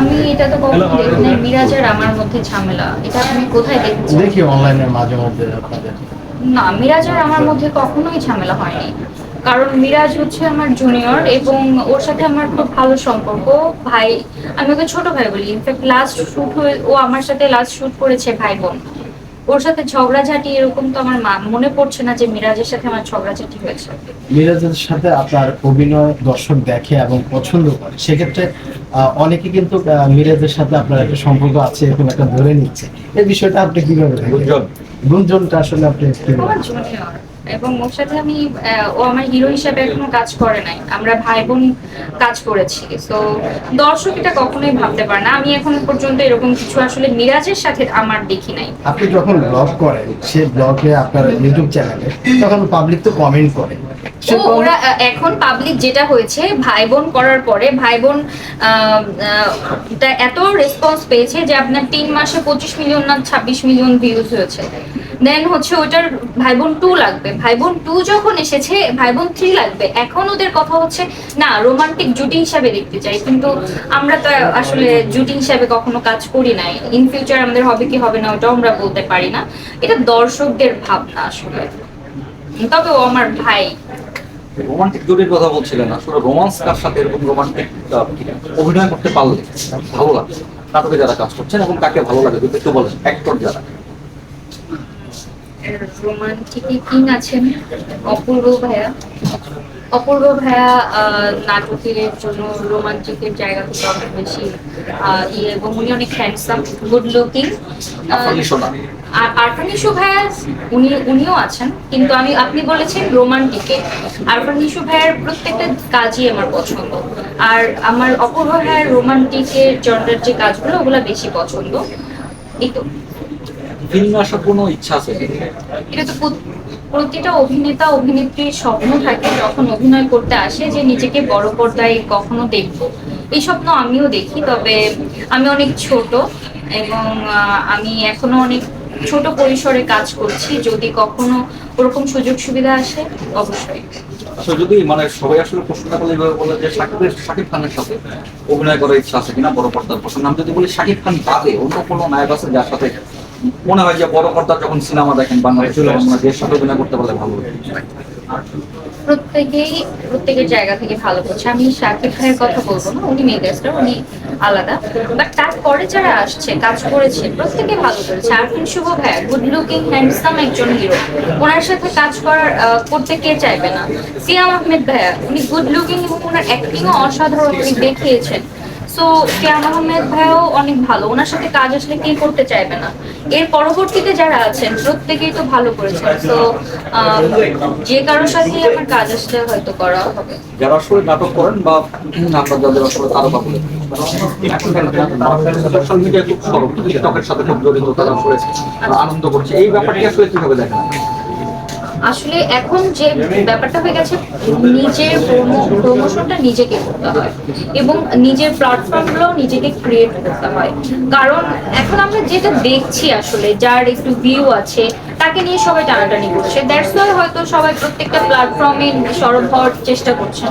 আমি এটা তো কখনো দেখি নাই মিরাজ আর আমার মধ্যে ঝামেলা। এটা আপনি কোথায় দেখছেন? দেখি অনলাইনে মাঝে মধ্যে আপনাদের। না মিরাজ আর আমার মধ্যে কখনোই ঝামেলা হয়নি। কারণ মিরাজ হচ্ছে আমার জুনিয়র এবং ওর সাথে আমার খুব ভালো সম্পর্ক। ভাই আমি ওকে ছোট ভাই বলি। ইনফ্যাক্ট লাস্ট শুট হয়ে ও আমার সাথে লাস্ট শুট করেছে ভাই বোন ওর সাথে ঝগড়াঝাটি এরকম তো আমার মনে পড়ছে না যে মিরাজের সাথে আমার ঝগড়াঝাটি হয়েছে। মিরাজের সাথে আপনার অভিনয় দর্শক দেখে এবং পছন্দ করে। সেক্ষেত্রে আহ, অনেকে কিন্তু আহ, মিরাজের সাথে আপনার একটা সম্পর্ক আছে এরকম একটা ধরে নিচ্ছে। এই বিষয়টা আপনি কীভাবে। গুঞ্জনটা আসলে আপনি এবং ওর সাথে আমি ও আমার হিরো হিসাবে এখনও কাজ করে নাই। আমরা ভাই বোন কাজ করেছি। তো দর্শক এটা কখনোই ভাবতে পারে না। আমি এখন পর্যন্ত এরকম কিছু আসলে মিরাজের সাথে আমার দেখি নাই। আপনি যখন ব্লগ করেন, সে ব্লগে আপনার ইউটিউব চ্যানেলে তখন পাবলিক তো কমেন্ট করে। ওরা এখন পাবলিক যেটা হয়েছে ভাই বোন করার পরে ভাই বোন এত রেসপন্স পেয়েছে যে আপনার তিন মাসে পঁচিশ মিলিয়ন না ছাব্বিশ মিলিয়ন ভিউজ হয়েছে। দেন হচ্ছে ওটার ভাই বোন টু লাগবে। ভাই বোন টু যখন এসেছে ভাই বোন থ্রি লাগবে। এখন ওদের কথা হচ্ছে না রোমান্টিক জুটি হিসাবে দেখতে চাই কিন্তু আমরা তো আসলে জুটি হিসাবে কখনো কাজ করি নাই। ইন ফিউচার আমাদের হবে কি হবে না ওটাও আমরা বলতে পারি না। এটা দর্শকদের ভাবনা আসলে। তবে ও আমার ভাই। রোমান্টিক জুটির কথা বলছিলেন আসলে রোমান্স কার সাথে এরকম রোমান্টিক অভিনয় করতে পারলে ভালো লাগে নাটকে যারা কাজ করছেন এবং কাকে ভালো লাগে, যদি একটু বলেন অ্যাক্টর যারা। রোমান্টিক কিং আছেন অপূর্ব ভাইয়া অপূর্ব ভাইয়া নাটকের জন্য রোমান্টিকের জায়গা থেকে অনেক বেশি ইয়ে এবং উনি অনেক হ্যান্ডসাম গুড লুকিং। আর আরফানিশু ভাইয়া উনি উনিও আছেন কিন্তু আমি আপনি বলেছেন রোমান্টিকে আরফানিশু ভাইয়ার প্রত্যেকটা কাজই আমার পছন্দ। আর আমার অপূর্ব ভাইয়ার রোমান্টিকের জনরের যে কাজগুলো ওগুলো বেশি পছন্দ। এই তো। ফিল্মে আসার কোনো ইচ্ছা আছে। এটা তো প্রতিটা অভিনেতা, অভিনেত্রীর স্বপ্ন থাকে যখন অভিনয় করতে আসে যে নিজেকে বড় পর্দায় কখনো দেখব। এই স্বপ্ন আমিও দেখি, তবে আমি অনেক ছোট এবং আমি এখনও অনেক ছোট পরিসরে কাজ করছি। যদি কখনো ওরকম সুযোগ সুবিধা আসে, অবশ্যই। আসলে যদি মানে সবাই আসলে প্রশ্নটা করলে এইভাবে বলে যে শাকিব খানের সাথে অভিনয় করার ইচ্ছা আছে কিনা বড় পর্দার প্রসঙ্গে আমি যদি বলি শাকিব খান বাদে অন্য কোনো নায়ক আছে যার সাথে মনে হয় যে বড় পর্দার যখন সিনেমা দেখেন বাংলাদেশে তখন যে এর সাথে অভিনয় করতে পারলে ভালো প্রত্যেকেই প্রত্যেকের জায়গা থেকে ভালো করছে। আমি শাকিব ভাইয়ের কথা বলব না উনি মেগাস্টার উনি আলাদা। বাট তারপরে যারা আসছে কাজ করেছে প্রত্যেকে ভালো করেছে। আরফিন শুভ ভাইয়া গুড লুকিং হ্যান্ডসাম একজন হিরো ওনার সাথে কাজ করার আহ, করতে কে চাইবে না? সিয়াম আহমেদ ভাইয়া উনি গুড লুকিং এবং ওনার অ্যাক্টিংও অসাধারণ উনি দেখিয়েছেন। সো সিয়াম আহমেদ ভাইও অনেক ভালো। ওনার সাথে কাজ আসলে কে করতে চাইবে না। এর পরবর্তীতে যারা আছেন, প্রত্যেকেই তো ভালো তো যে কারোর সাথেই আমার কাজ আসলে হয়তো করা হবে। যারা আসলে নাটক করেন বা যাদের আসলে বলে সোশ্যাল মিডিয়া খুব সরব টিকটকের সাথে খুব জড়িত, তারা আসলে আনন্দ করছে। এই ব্যাপারটি আসলে কীভাবে দেখেন? আসলে এখন যে ব্যাপারটা হয়ে গেছে নিজের প্রমোশনটা নিজেকে করতে হয় এবং নিজের প্ল্যাটফর্মগুলো নিজেকে ক্রিয়েট করতে হয়। কারণ এখন আমরা যেটা দেখছি আসলে, যার একটু ভিউ আছে, তাকে নিয়ে সবাই টানাটানি করছে। দ্যাটস হয়তো সবাই প্রত্যেকটা প্ল্যাটফর্মে সরব হওয়ার চেষ্টা করছেন।